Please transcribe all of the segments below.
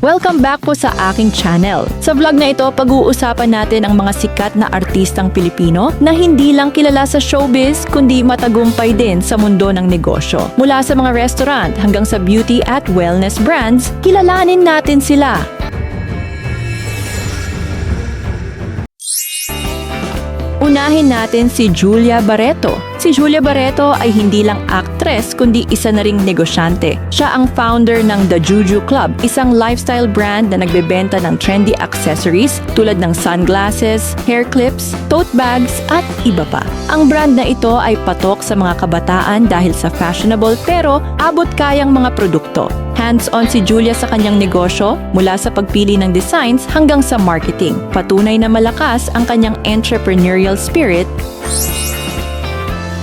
Welcome back po sa aking channel. Sa vlog na ito, pag-uusapan natin ang mga sikat na artistang Pilipino na hindi lang kilala sa showbiz, kundi matagumpay din sa mundo ng negosyo. Mula sa mga restaurant hanggang sa beauty at wellness brands, kilalanin natin sila. Unahin natin si Julia Barreto. Si Julia Barreto ay hindi lang actress kundi isa na ring negosyante. Siya ang founder ng The Juju Club, isang lifestyle brand na nagbebenta ng trendy accessories tulad ng sunglasses, hair clips, tote bags at iba pa. Ang brand na ito ay patok sa mga kabataan dahil sa fashionable pero abot kayang mga produkto. Hands-on si Julia sa kanyang negosyo mula sa pagpili ng designs hanggang sa marketing. Patunay na malakas ang kanyang entrepreneurial spirit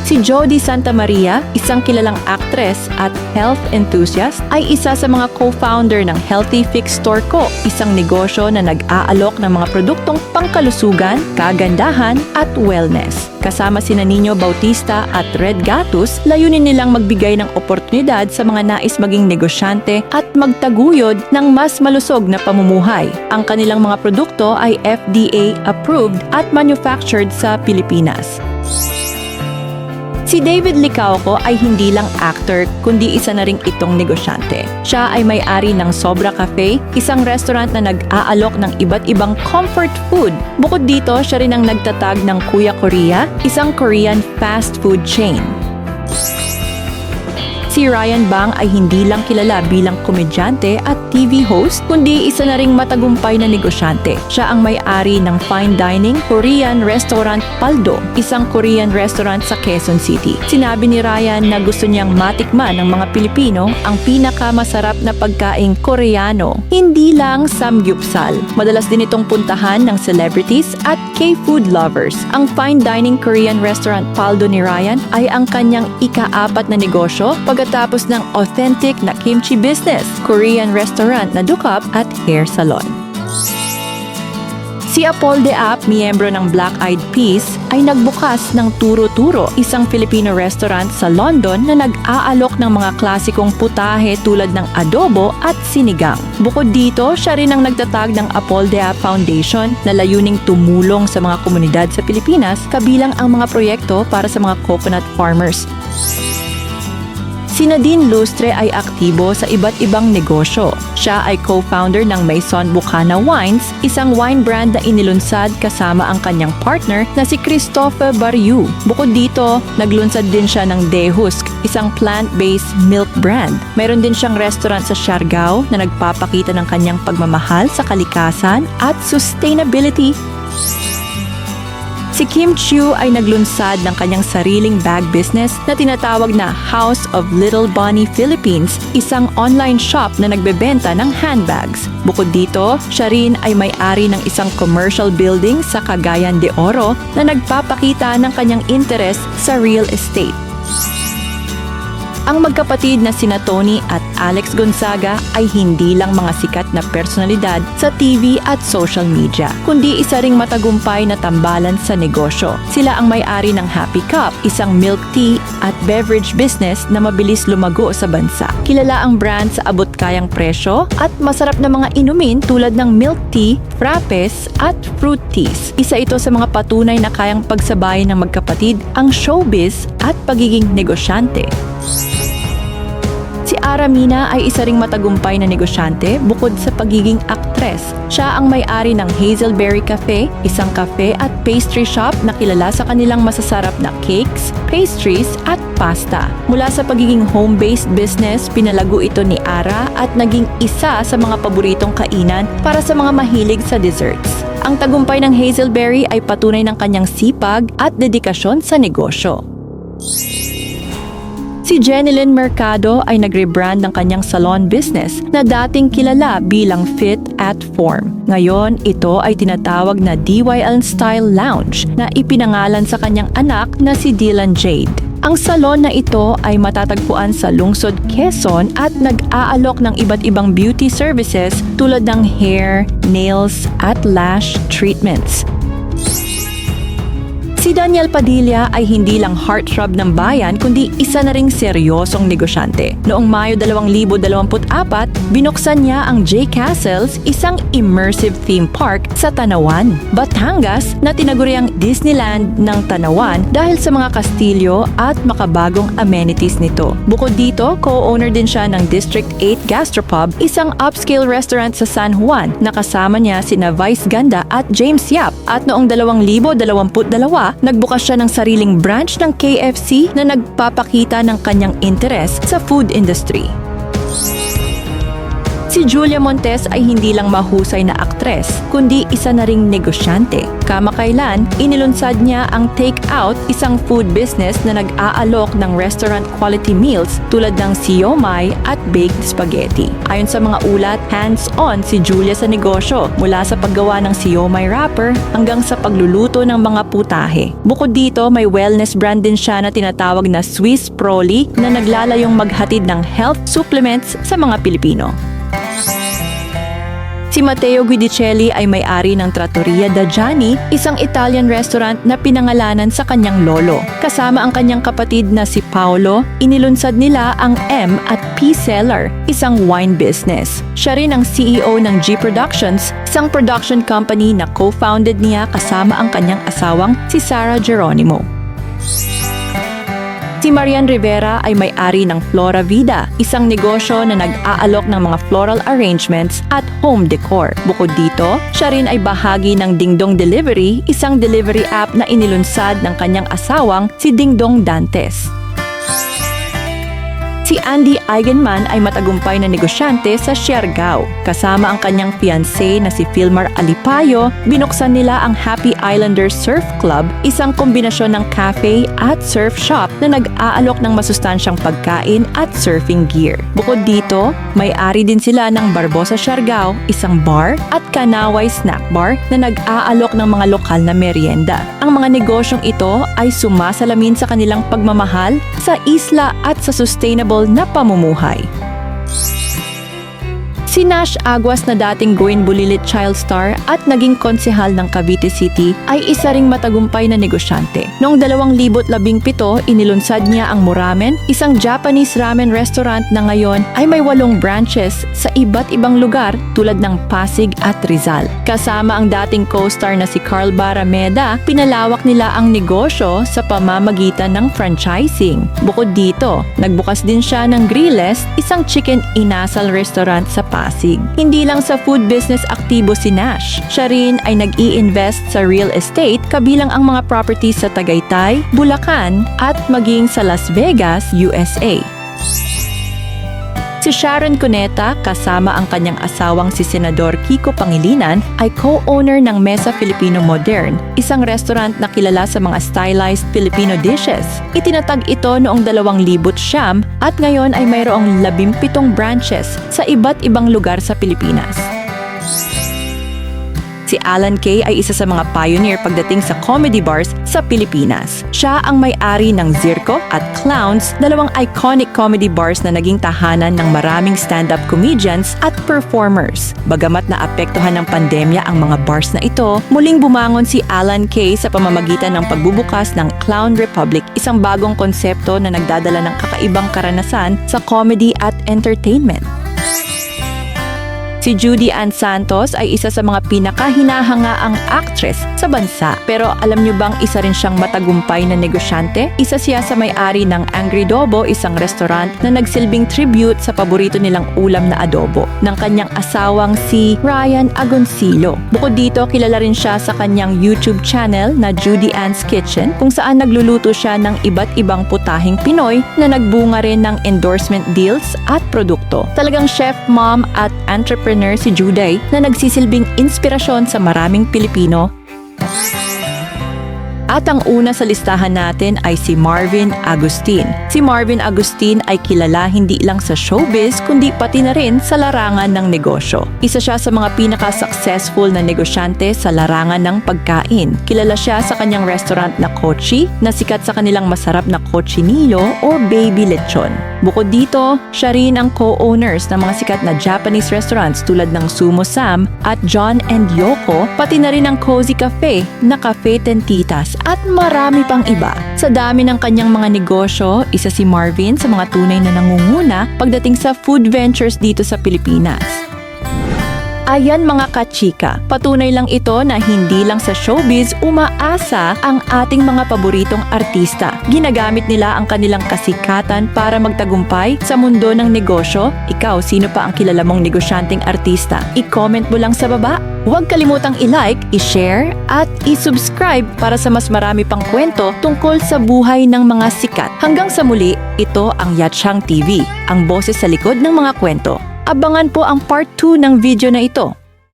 Si Jody Santa Maria, isang kilalang actress at health enthusiast, ay isa sa mga co-founder ng Healthy Fix Store Co., isang negosyo na nag-aalok ng mga produktong pangkalusugan, kagandahan at wellness. Kasama sina Nino Bautista at Red Gatus, layunin nilang magbigay ng oportunidad sa mga nais maging negosyante at magtaguyod ng mas malusog na pamumuhay. Ang kanilang mga produkto ay FDA approved at manufactured sa Pilipinas. Si David Licauco ay hindi lang actor kundi isa na ring itong negosyante. Siya ay may-ari ng Sobra Cafe, isang restaurant na nag-aalok ng iba't ibang comfort food. Bukod dito, siya rin ang nagtatag ng Kuya Korea, isang Korean fast food chain. Si Ryan Bang ay hindi lang kilala bilang komedyante at TV host, kundi isa na ring matagumpay na negosyante. Siya ang may-ari ng fine dining Korean restaurant Paldo, isang Korean restaurant sa Quezon City. Sinabi ni Ryan na gusto niyang matikman ng mga Pilipino ang pinakamasarap na pagkaing Koreano, hindi lang samgyupsal. Madalas din itong puntahan ng celebrities at K-food lovers. Ang fine dining Korean restaurant Paldo ni Ryan ay ang kanyang ika-apat na negosyo pagkatapos ng authentic na kimchi business, Korean restaurant na dukap at hair salon. Si Apol de Ap, miyembro ng Black Eyed Peas, ay nagbukas ng Turo-Turo, isang Filipino restaurant sa London na nag-aalok ng mga klasikong putahe tulad ng adobo at sinigang. Bukod dito, siya rin ang nagtatag ng Apol de Ap Foundation na layuning tumulong sa mga komunidad sa Pilipinas kabilang ang mga proyekto para sa mga coconut farmers. Si Nadine Lustre ay aktibo sa iba't ibang negosyo. Siya ay co-founder ng Maison Bucana Wines, isang wine brand na inilunsad kasama ang kanyang partner na si Christophe Barriou. Bukod dito, naglunsad din siya ng Dehusk, isang plant-based milk brand. Mayroon din siyang restaurant sa Siargao na nagpapakita ng kanyang pagmamahal sa kalikasan at sustainability Si Kim Chiu ay naglunsad ng kanyang sariling bag business na tinatawag na House of Little Bonnie Philippines, isang online shop na nagbebenta ng handbags. Bukod dito, siya rin ay may-ari ng isang commercial building sa Cagayan de Oro na nagpapakita ng kanyang interest sa real estate. Ang magkapatid na sina Tony at Alex Gonzaga ay hindi lang mga sikat na personalidad sa TV at social media, kundi isa ring matagumpay na tambalan sa negosyo. Sila ang may-ari ng Happy Cup, isang milk tea at beverage business na mabilis lumago sa bansa. Kilala ang brand sa abot kayang presyo at masarap na mga inumin tulad ng milk tea, frappes at fruit teas. Isa ito sa mga patunay na kayang pagsabayin ng magkapatid ang showbiz at pagiging negosyante. Si Aramina ay isa ring matagumpay na negosyante bukod sa pagiging aktres. Siya ang may-ari ng Hazelberry Cafe, isang cafe at pastry shop na kilala sa kanilang masasarap na cakes, pastries at pasta. Mula sa pagiging home-based business, pinalago ito ni Ara at naging isa sa mga paboritong kainan para sa mga mahilig sa desserts. Ang tagumpay ng Hazelberry ay patunay ng kanyang sipag at dedikasyon sa negosyo. Si Jenilyn Mercado ay nag-rebrand ng kanyang salon business na dating kilala bilang Fit at Form. Ngayon, ito ay tinatawag na DYL Style Lounge na ipinangalan sa kanyang anak na si Dylan Jade. Ang salon na ito ay matatagpuan sa lungsod Quezon at nag-aalok ng iba't ibang beauty services tulad ng hair, nails at lash treatments. Si Daniel Padilla ay hindi lang heartthrob ng bayan kundi isa na ring seryosong negosyante. Noong Mayo 2024, binuksan niya ang J Castles, isang immersive theme park sa Tanawan, Batangas na tinaguriang Disneyland ng Tanawan dahil sa mga kastilyo at makabagong amenities nito. Bukod dito, co-owner din siya ng District 8 Gastropub, isang upscale restaurant sa San Juan na kasama niya sina Vice Ganda at James Yap. At noong 2022, nagbukas siya ng sariling branch ng KFC na nagpapakita ng kanyang interes sa food industry. Si Julia Montes ay hindi lang mahusay na aktres, kundi isa na ring negosyante. Kamakailan, inilunsad niya ang Take Out, isang food business na nag-aalok ng restaurant quality meals tulad ng siomai at baked spaghetti. Ayon sa mga ulat, hands-on si Julia sa negosyo, mula sa paggawa ng siomai wrapper hanggang sa pagluluto ng mga putahe. Bukod dito, may wellness brand din siya na tinatawag na Swiss Proli na naglalayong maghatid ng health supplements sa mga Pilipino. Si Matteo Guidicelli ay may-ari ng Trattoria da Gianni, isang Italian restaurant na pinangalanan sa kanyang lolo. Kasama ang kanyang kapatid na si Paolo, inilunsad nila ang M at P Cellar, isang wine business. Siya rin ang CEO ng G Productions, isang production company na co-founded niya kasama ang kanyang asawang si Sarah Geronimo. Si Marian Rivera ay may-ari ng Flora Vida, isang negosyo na nag-aalok ng mga floral arrangements at home decor. Bukod dito, siya rin ay bahagi ng Dingdong Delivery, isang delivery app na inilunsad ng kanyang asawang si Dingdong Dantes. Si Andy Eigenman ay matagumpay na negosyante sa Siargao. Kasama ang kanyang fiancé na si Filmar Alipayo, binuksan nila ang Happy Islander Surf Club, isang kombinasyon ng cafe at surf shop na nag-aalok ng masustansyang pagkain at surfing gear. Bukod dito, may-ari din sila ng Barbosa Siargao, isang bar at Kanaway Snack Bar na nag-aalok ng mga lokal na merienda. Ang mga negosyong ito ay sumasalamin sa kanilang pagmamahal sa isla at sa sustainable na pamumuhay. Si Nash Aguas na dating Gwen Bulilit Child Star at naging konsehal ng Cavite City ay isa ring matagumpay na negosyante. Noong 2017, inilunsad niya ang Muramen, isang Japanese ramen restaurant na ngayon ay may walong branches sa iba't ibang lugar tulad ng Pasig at Rizal. Kasama ang dating co-star na si Carl Barameda, pinalawak nila ang negosyo sa pamamagitan ng franchising. Bukod dito, nagbukas din siya ng Grilles, isang chicken inasal restaurant sa Pasig. Hindi lang sa food business aktibo si Nash. Siya rin ay nag-i-invest sa real estate kabilang ang mga properties sa Tagaytay, Bulacan at maging sa Las Vegas, USA. Sharon Cuneta, kasama ang kanyang asawang si Senador Kiko Pangilinan, ay co-owner ng Mesa Filipino Modern, isang restaurant na kilala sa mga stylized Filipino dishes. Itinatag ito noong 2000 siyam at ngayon ay mayroong 17 branches sa iba't ibang lugar sa Pilipinas. Si Alan Kay ay isa sa mga pioneer pagdating sa comedy bars sa Pilipinas. Siya ang may-ari ng Zirco at Clowns, dalawang iconic comedy bars na naging tahanan ng maraming stand-up comedians at performers. Bagamat na apektuhan ng pandemya ang mga bars na ito, muling bumangon si Alan Kay sa pamamagitan ng pagbubukas ng Clown Republic, isang bagong konsepto na nagdadala ng kakaibang karanasan sa comedy at entertainment. Si Judy Ann Santos ay isa sa mga pinakahinahangaang actress sa bansa. Pero alam niyo bang isa rin siyang matagumpay na negosyante? Isa siya sa may-ari ng Angry Dobo, isang restaurant na nagsilbing tribute sa paborito nilang ulam na adobo ng kanyang asawang si Ryan Agoncillo. Bukod dito, kilala rin siya sa kanyang YouTube channel na Judy Ann's Kitchen kung saan nagluluto siya ng iba't ibang putahing Pinoy na nagbunga rin ng endorsement deals at produkto. Talagang chef, mom at entrepreneur si Juday na nagsisilbing inspirasyon sa maraming Pilipino at ang una sa listahan natin ay si Marvin Agustin. Si Marvin Agustin ay kilala hindi lang sa showbiz kundi pati na rin sa larangan ng negosyo. Isa siya sa mga pinaka-successful na negosyante sa larangan ng pagkain. Kilala siya sa kanyang restaurant na Kochi na sikat sa kanilang masarap na Cochinillo or Baby Lechon. Bukod dito, siya rin ang co-owners ng mga sikat na Japanese restaurants tulad ng Sumo Sam at John and Yoko, pati na rin ang Cozy Cafe na Cafe Tentitas at marami pang iba. Sa dami ng kanyang mga negosyo, isa si Marvin sa mga tunay na nangunguna pagdating sa food ventures dito sa Pilipinas. Ayan mga kachika, patunay lang ito na hindi lang sa showbiz umaasa ang ating mga paboritong artista. Ginagamit nila ang kanilang kasikatan para magtagumpay sa mundo ng negosyo. Ikaw, sino pa ang kilala mong negosyanteng artista? I-comment mo lang sa baba. Huwag kalimutang i-like, i-share, at i-subscribe para sa mas marami pang kwento tungkol sa buhay ng mga sikat. Hanggang sa muli, ito ang Yatchang TV, ang boses sa likod ng mga kwento. Abangan po ang part 2 ng video na ito.